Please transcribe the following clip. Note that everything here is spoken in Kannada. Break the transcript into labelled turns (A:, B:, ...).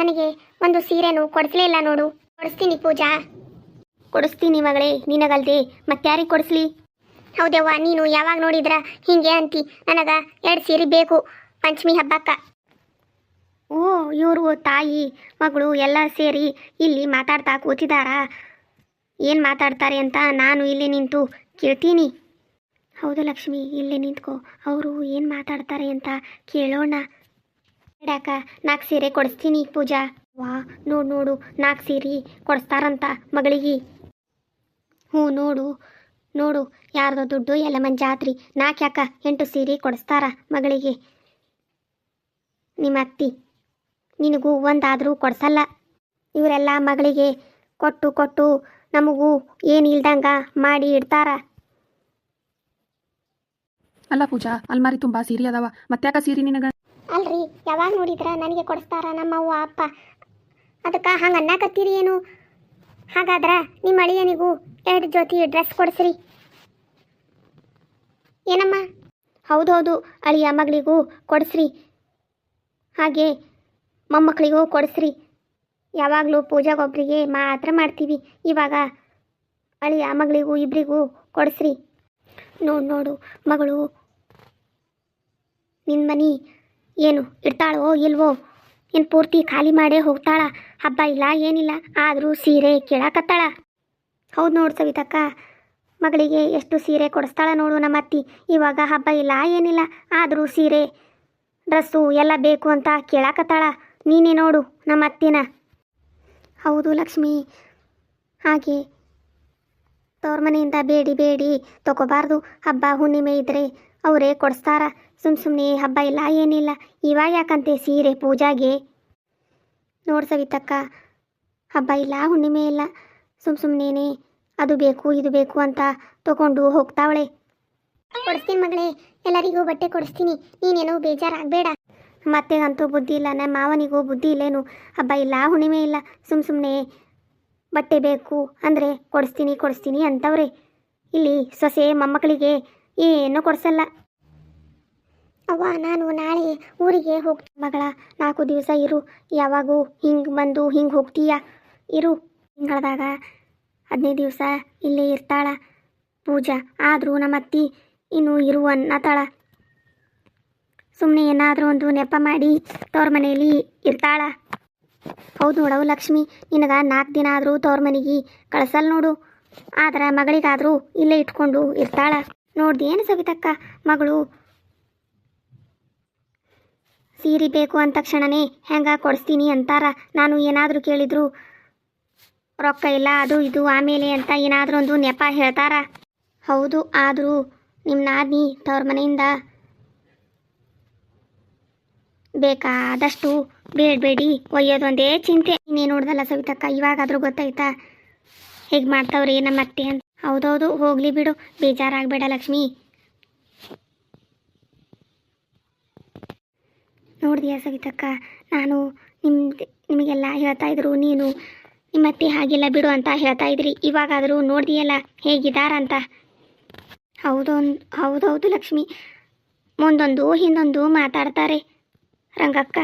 A: ನನಗೆ ಒಂದು ಸೀರೆನು ಕೊಡಿಸ್ಲೇ ಇಲ್ಲ ನೋಡು. ಕೊಡಿಸ್ತೀನಿ ಪೂಜಾ. ಕೊಡಿಸ್ತೀನಿ ಮಗಳೇ ನಿನಗಲ್ದೆ ಮತ್ತಾರಿಗೆ ಕೊಡಿಸ್ಲಿ? ಹೌದವ್ವ ನೀನು ಯಾವಾಗ ನೋಡಿದ್ರ ಹಿಂಗೆ ಅಂತಿ. ನನಗ ಎರಡು ಸೀರೆ ಬೇಕು ಪಂಚಮಿ ಹಬ್ಬಕ್ಕ. ಓ ಇವರು ತಾಯಿ ಮಗಳು ಎಲ್ಲ ಸೇರಿ ಇಲ್ಲಿ ಮಾತಾಡ್ತಾ ಕೂತಿದಾರ? ಏನು ಮಾತಾಡ್ತಾರೆ ಅಂತ ನಾನು ಇಲ್ಲಿ ನಿಂತು ಕೇಳ್ತೀನಿ. ಹೌದು ಲಕ್ಷ್ಮಿ ಇಲ್ಲಿ ನಿಂತ್ಕೋ. ಅವರು ಏನು ಮಾತಾಡ್ತಾರೆ ಅಂತ ಕೇಳೋಣ. ಇಡಾಕ ನಾಲ್ಕು ಸೀರೆ ಕೊಡಿಸ್ತೀನಿ ಪೂಜಾ. ವಾ, ನೋಡು ನೋಡು ನಾಲ್ಕು ಸೀರೆ ಕೊಡಿಸ್ತಾರಂತ ಮಗಳಿಗೆ. ಹ್ಞೂ, ನೋಡು ನೋಡು, ಯಾರ್ದೋ ದುಡ್ಡು ಎಲ್ಲ ಮಂಜಾತ್ರಿ ನಾಲ್ಕು ಯಾಕ ಎಂಟು ಸೀರೆ ಕೊಡಿಸ್ತಾರ ಮಗಳಿಗೆ. ನಿಮ್ಮ ಅತ್ತಿ ನಿನಗೂ ಒಂದಾದರೂ ಕೊಡಿಸಲ್ಲ. ಇವರೆಲ್ಲ ಮಗಳಿಗೆ ಕೊಟ್ಟು ಕೊಟ್ಟು ನಮಗೂ ಏನು ಇಲ್ದಂಗ ಮಾಡಿ ಇಡ್ತಾರ?
B: ಅಲ್ಲ ಪೂಜಾ, ಅಲ್ಮಾರಿ ತುಂಬಾ ಸೀರೆ ಅದಾವ, ಮತ್ತ್ಯಾಕ ಸೀರೆ ನಿನಗ?
A: ಅಲ್ರಿ, ಯಾವಾಗ ನೋಡಿದ್ರ ನನಗೆ ಕೊಡಿಸ್ತಾರ ನಮ್ಮವ್ವ ಅಪ್ಪ. ಅದಕ್ಕೆ ಹಂಗೆ ಅನ್ನಕತ್ತೀರಿ ಏನು? ಹಾಗಾದ್ರೆ ನಿಮ್ಮ ಅಳಿಯನಿಗೂ ಎರಡು ಜೊತೆ ಡ್ರೆಸ್ ಕೊಡಿಸ್ರಿ. ಏನಮ್ಮ? ಹೌದು ಹೌದು, ಅಳಿಯ ಮಗಳಿಗೂ ಕೊಡಿಸ್ರಿ. ಹಾಗೆ ಮೊಮ್ಮಕ್ಕಳಿಗೂ ಕೊಡಿಸ್ರಿ. ಯಾವಾಗಲೂ ಪೂಜಾಗೊಬ್ಬರಿಗೆ ಮಾತ್ರ ಮಾಡ್ತೀವಿ. ಇವಾಗ ಅಳಿಯ ಮಗಳಿಗೂ ಇಬ್ಬರಿಗೂ ಕೊಡಿಸ್ರಿ. ನೋಡು ನೋಡು ಮಗಳು ನಿನ್ನ ಮನೆ ಏನು? ಇಡ್ತಾಳೋ ಇಲ್ವೋ? ಏನು ಪೂರ್ತಿ ಖಾಲಿ ಮಾಡೇ ಹೋಗ್ತಾಳ. ಹಬ್ಬ ಇಲ್ಲ, ಏನಿಲ್ಲ. ಆದರೂ ಸೀರೆ ಕೇಳಾಕತ್ತಾಳ. ಹೌದು ನೋಡು ಸವಿತಕ್ಕ. ಮಗಳಿಗೆ ಎಷ್ಟು ಸೀರೆ ಕೊಡಿಸ್ತಾಳ ನೋಡು ನಮ್ಮ ಅತ್ತಿ ಇವಾಗ ಹಬ್ಬ ಇಲ್ಲ, ಏನಿಲ್ಲ. ಆದರೂ ಸೀರೆ, ಡ್ರೆಸ್ಸು ಎಲ್ಲ ಬೇಕು ಅಂತ ಕೇಳಾಕತ್ತಾಳ. ನೀನೇ ನೋಡು ನಮ್ಮ ಅತ್ತಿನ ಹೌದು ಲಕ್ಷ್ಮಿ. ಹಾಗೆ ತವ್ರ ಮನೆಯಿಂದ ಬೇಡಿ ಬೇಡಿ, ತಗೋಬಾರ್ದು. ಹಬ್ಬ, ಹುಣ್ಣಿಮೆ ಇದ್ರೆ ಅವರೇ ಕೊಡಿಸ್ತಾರ. ಸುಮ್ ಸುಮ್ಮನೆ ಹಬ್ಬ ಇಲ್ಲ, ಏನಿಲ್ಲ. ಇವಾಗ ಯಾಕಂತೆ ಸೀರೆ, ಪೂಜಾಗೆ? ನೋಡ್ ಸವಿತಕ್ಕ, ಹಬ್ಬ ಇಲ್ಲ, ಹುಣ್ಣಿಮೆ ಇಲ್ಲ. ಸುಮ್ ಸುಮ್ಮನೆ ಅದು ಬೇಕು, ಇದು ಬೇಕು ಅಂತ ತಗೊಂಡು ಹೋಗ್ತಾವಳೆ. ಕೊಡಿಸ್ತೀನಿ ಮಗಳೇ, ಎಲ್ಲರಿಗೂ ಬಟ್ಟೆ ಕೊಡಿಸ್ತೀನಿ. ನೀನೇನು ಬೇಜಾರಾಗಬೇಡ. ಮತ್ತೆ ಅಂತೂ ಬುದ್ಧಿ ಇಲ್ಲ ನಮ್ಮ ಮಾವನಿಗೂ ಬುದ್ಧಿ ಇಲ್ಲೇನು. ಹಬ್ಬ ಇಲ್ಲ, ಹುಣ್ಣಿಮೆ ಇಲ್ಲ. ಸುಮ್ ಸುಮ್ಮನೆ ಬಟ್ಟೆ ಬೇಕು ಅಂದರೆ ಕೊಡಿಸ್ತೀನಿ ಕೊಡಿಸ್ತೀನಿ ಅಂತವ್ರೆ. ಇಲ್ಲಿ ಸೊಸೆ ಮೊಮ್ಮಕ್ಕಳಿಗೆ ಏನೂ ಕೊಡಿಸಲ್ಲ. ಅವ್ವ, ನಾನು ನಾಳೆ ಊರಿಗೆ ಹೋಗ್ತೀನಿ. ಮಗಳ, ನಾಲ್ಕು ದಿವಸ ಇರು. ಯಾವಾಗೂ ಹಿಂಗೆ ಬಂದು ಹಿಂಗೆ ಹೋಗ್ತೀಯ? ಇರು. ತಿಂಗಳದಾಗ ಹದಿನೈದು ದಿವಸ ಇಲ್ಲೇ ಇರ್ತಾಳ ಪೂಜಾ. ಆದರೂ ನಮ್ಮ ಅತ್ತಿ ಇನ್ನೂ ಇರು ಅನ್ನತಾಳ. ಸುಮ್ಮನೆ ಏನಾದರೂ ಒಂದು ನೆಪ ಮಾಡಿ ತವ್ರ ಮನೆಯಲ್ಲಿ ಇರ್ತಾಳ. ಹೌದು ನೋಡವು ಲಕ್ಷ್ಮಿ, ನಿನಗ ನಾಲ್ಕು ದಿನ ಆದರೂ ತವ್ರ ಮನೆಗೆ ಕಳ್ಸಲ್ ನೋಡು. ಆದ್ರೆ ಮಗಳಿಗಾದರೂ ಇಲ್ಲೇ ಇಟ್ಕೊಂಡು ಇರ್ತಾಳ. ನೋಡ್ದಿ ಏನು ಸವಿತಕ್ಕ ಮಗಳು? ಸೀರೆ ಬೇಕು ಅಂದ ತಕ್ಷಣನೇ ಹೆಂಗೆ ಕೊಡಿಸ್ತೀನಿ ಅಂತಾರ. ನಾನು ಏನಾದರೂ ಕೇಳಿದ್ರು, ರೊಕ್ಕ ಇಲ್ಲ, ಅದು ಇದು, ಆಮೇಲೆ ಅಂತ ಏನಾದರೂ ಒಂದು ನೆಪ ಹೇಳ್ತಾರ. ಹೌದು, ಆದರೂ ನಿಮ್ಮ ನಾದಿನಿ ತವ್ರ ಮನೆಯಿಂದ ಬೇಕಾದಷ್ಟು ಬೇಡಬೇಡಿ ಒಯ್ಯೋದೊಂದೇ ಚಿಂತೆ. ಇನ್ನೇ ನೋಡ್ದಲ್ಲ ಸವಿತಕ್ಕ, ಇವಾಗಾದರೂ ಗೊತ್ತಾಯ್ತಾ? ಹೇಗೆ ಮಾಡ್ತಾವ್ರಿ ನಮ್ಮ ಅತ್ತೆ ಅಂತ? ಹೌದೌದು, ಹೋಗಲಿ ಬಿಡು. ಬೇಜಾರಾಗಬೇಡ ಲಕ್ಷ್ಮಿ. ನೋಡಿದೆಯ ಸವಿತಕ್ಕ, ನಾನು ನಿಮ್ಮ ನಿಮಗೆಲ್ಲ ಹೇಳ್ತಾ ಇದ್ರು, ನೀನು ನಿಮ್ಮತ್ತೆ ಹಾಗೆಲ್ಲ ಬಿಡು ಅಂತ ಹೇಳ್ತಾ ಇದ್ರಿ. ಇವಾಗಾದರೂ ನೋಡಿದೆಯಲ್ಲ ಹೇಗಿದಾರಂತ ಹೌದೊಂದು, ಹೌದೌದು ಲಕ್ಷ್ಮಿ. ಮುಂದೊಂದು, ಹಿಂದೊಂದು ಮಾತಾಡ್ತಾರೆ. ರಂಗಕ್ಕ.